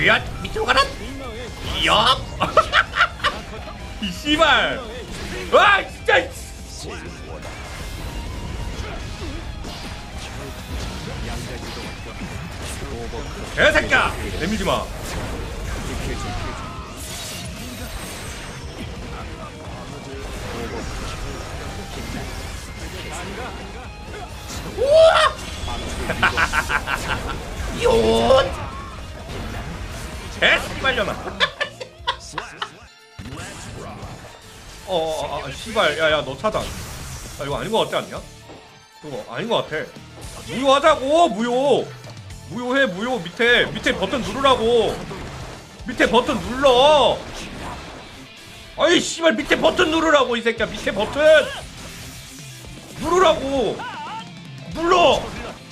으야 밑으로 가라 야! 이 씨발. 와 진짜 개새끼야. 내밀지 마. 우와! 요 개씨발려나 어, 어, 어, 씨발, 야, 야, 너 차단. 아, 이거 아닌 거 같지 않냐? 이거 아닌 거 같아. 무효하자고, 무효. 무효해, 무효. 밑에, 밑에 버튼 누르라고. 밑에 버튼 눌러. 아이, 씨발, 밑에 버튼 누르라고, 이 새끼야. 밑에 버튼. 누르라고. 눌러.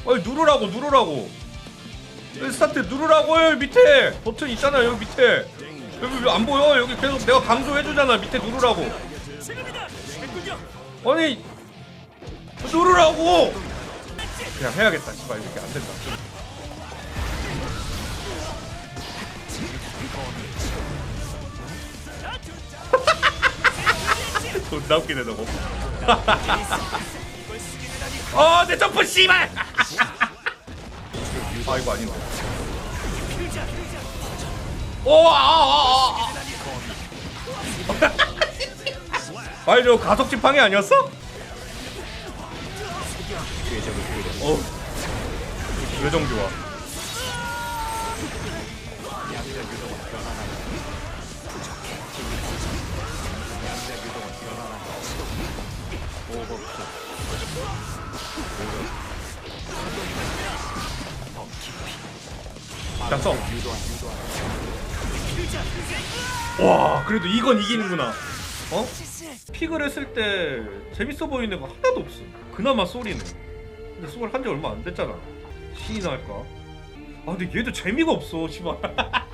아이, 누르라고, 누르라고. 스타트 누르라고, 여기 밑에. 버튼 있잖아, 여기 밑에. 여기 왜안 보여? 여기 계속 내가 강조해주잖아. 밑에 누르라고. 아니 누르라고. 그냥 해야겠다. 씨발 이렇게 안 된다. 존나 웃기네 너거. 어내 점프 씨발. 아 이거 아닌데. 오, 아, 아, 아, 아. 아니 저 가속 지팡이 아니었어? 어. 외정 좋아. 자, 써. 와 그래도 이건 이기는구나. 어? 픽을 했을 때 재밌어 보이는 거 하나도 없어. 그나마 소리는 근데 소리 한지 얼마 안 됐잖아. 신이나 할까? 아 근데 얘도 재미가 없어 씨발.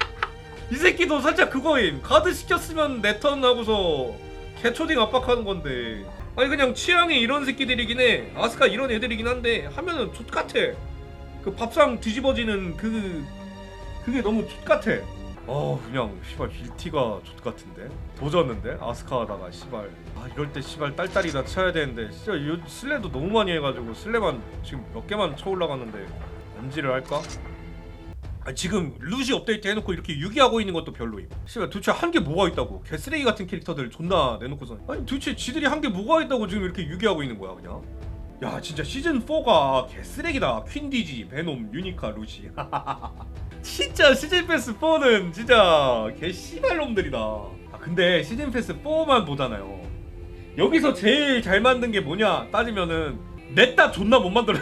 이 새끼도 살짝 그거임. 카드 시켰으면 내 턴 하고서 개초딩 압박하는 건데. 아니 그냥 취향이 이런 새끼들이긴 해. 아스카 이런 애들이긴 한데 하면은 족같아. 그 밥상 뒤집어지는 그 그게 너무 족 같아. 어 그냥 씨발 빌티가 족 같은데? 도졌는데? 아스카 하다가 씨발. 아 이럴 때 씨발 딸딸이다 쳐야 되는데. 진짜 요 슬레도 너무 많이 해가지고 슬레만 지금 몇 개만 쳐 올라가는데 엄지를 할까? 아 지금 루시 업데이트 해놓고 이렇게 유기하고 있는 것도 별로임. 씨발 도대체 한 게 뭐가 있다고? 개쓰레기 같은 캐릭터들 존나 내놓고서 아니 도대체 지들이 한 게 뭐가 있다고 지금 이렇게 유기하고 있는 거야 그냥 야 진짜 시즌 4가 개쓰레기다 퀸디지 베놈 유니카 루시 진짜 시즌 패스 4는 진짜 개 씨발놈들이다. 아 근데 시즌 패스 4만 보잖아요. 여기서 제일 잘 만든 게 뭐냐 따지면은 냈다 존나 못 만들었.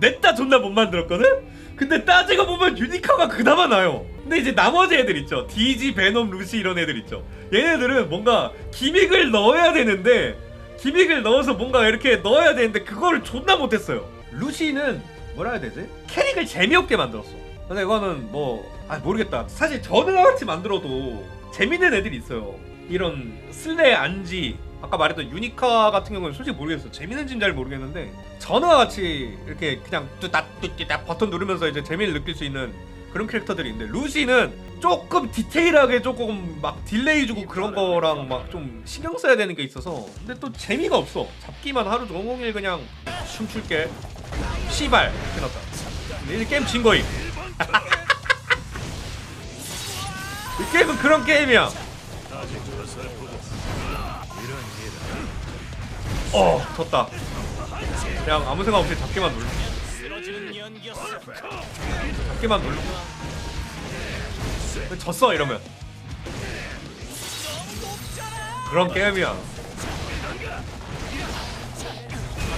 냈다 존나 못 만들었거든. 근데 따지고 보면 유니카가 그나마 나요. 근데 이제 나머지 애들 있죠. 디지, 베놈, 루시 이런 애들 있죠. 얘네들은 뭔가 기믹을 넣어야 되는데 기믹을 넣어서 뭔가 이렇게 넣어야 되는데 그거를 존나 못했어요. 루시는 뭐라 해야 되지? 캐릭을 재미없게 만들었어. 근데 이거는 뭐, 아, 모르겠다. 사실 저는 같이 만들어도 재밌는 애들이 있어요. 이런 슬레 안지, 아까 말했던 유니카 같은 경우는 솔직히 모르겠어요. 재밌는지는 잘 모르겠는데, 전와 같이 이렇게 그냥 뚜따뚜띠따 버튼 누르면서 이제 재미를 느낄 수 있는 그런 캐릭터들이 있는데, 루시는 조금 디테일하게 조금 막 딜레이 주고 그런 거랑 막 좀 신경 써야 되는 게 있어서, 근데 또 재미가 없어. 잡기만 하루 종일 그냥 춤출게. 씨발! 이렇게 났다. 근데 이 게임 진 거임. 이 게임은 그런 게임이야. 어, 졌다. 그냥 아무 생각 없이 잡기만 눌러. 눌러. 왜 졌어 이러면. 그런 게임이야.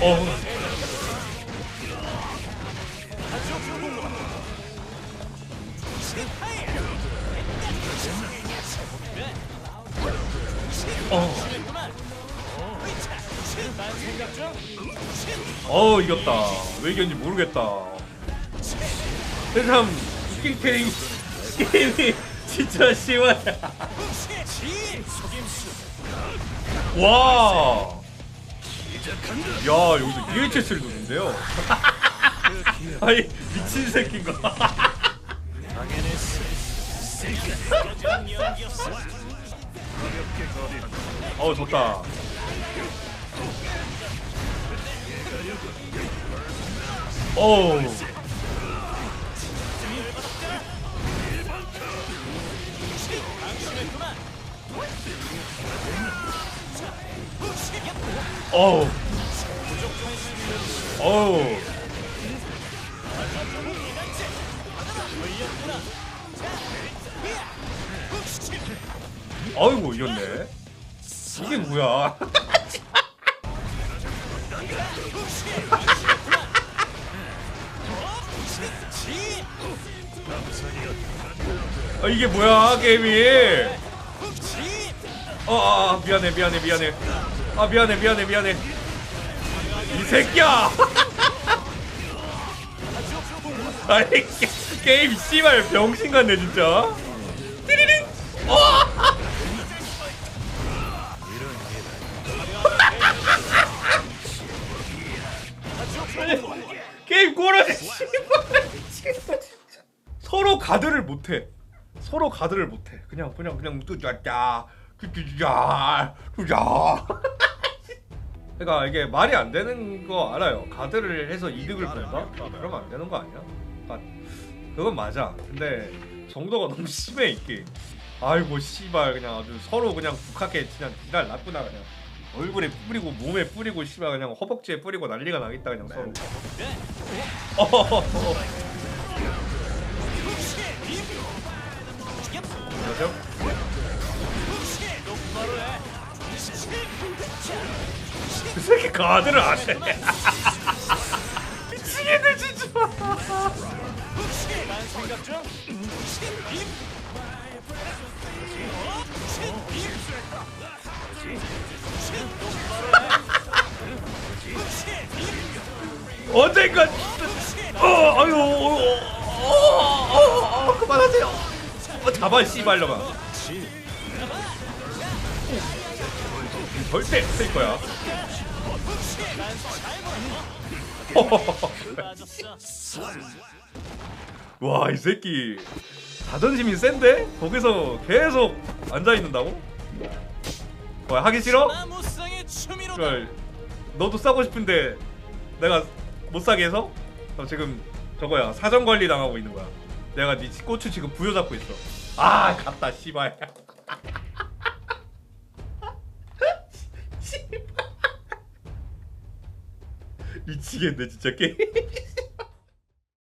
어. 어. 어 이겼다. 왜 이겼는지 모르겠다. 참 웃긴 게임 게임이 진짜 심하야. 와. 야 여기서 EHS를 누른대요. 아니 미친 새끼인가. 어 좋다. 오. 어우. 어우. 아이고 이겼네. 이게 뭐야? 아 이게 뭐야 게임이? 어, 아, 아 미안해 미안해 미안해. 아 미안해 미안해 미안해. 이 새끼야. 게, 게임 씨발 병신 같네 진짜. 띠리링. 어. 게임 꼬라지 씨발 가드를 못해. 서로 가드를 못해. 그냥 그냥 그냥 뚜자자 뚜자자 뚜자. 그러니까 이게 말이 안 되는 거 알아요. 가드를 해서 이득을 본다? 그러면 안 되는 거 아니야? 아, 그건 맞아. 근데 정도가 너무 심해 이게. 아이고 씨발 그냥 아주 서로 그냥 북하게 그냥 지랄 났구나 그냥. 얼굴에 뿌리고 몸에 뿌리고 씨발 그냥 허벅지에 뿌리고 난리가 나겠다 그냥 서로. 어허허허. 그죠? 그 새끼 가드를 안 해. 미치겠네 진짜. 언젠가 어 아유 어, 어, 어, 어, 그만하세요. 어, 잡아 씨발려가. 절대 쓸 거야. 와 이 새끼 자존심이 센데 거기서 계속 앉아 있는다고? 와 하기 싫어? 그걸 너도 싸고 싶은데 내가 못 사게 해서 너 지금 저거야 사정 관리 당하고 있는 거야. 내가 네 고추 지금 부여잡고 있어. 아 갔다. 씨발. 미치겠네 진짜 게임.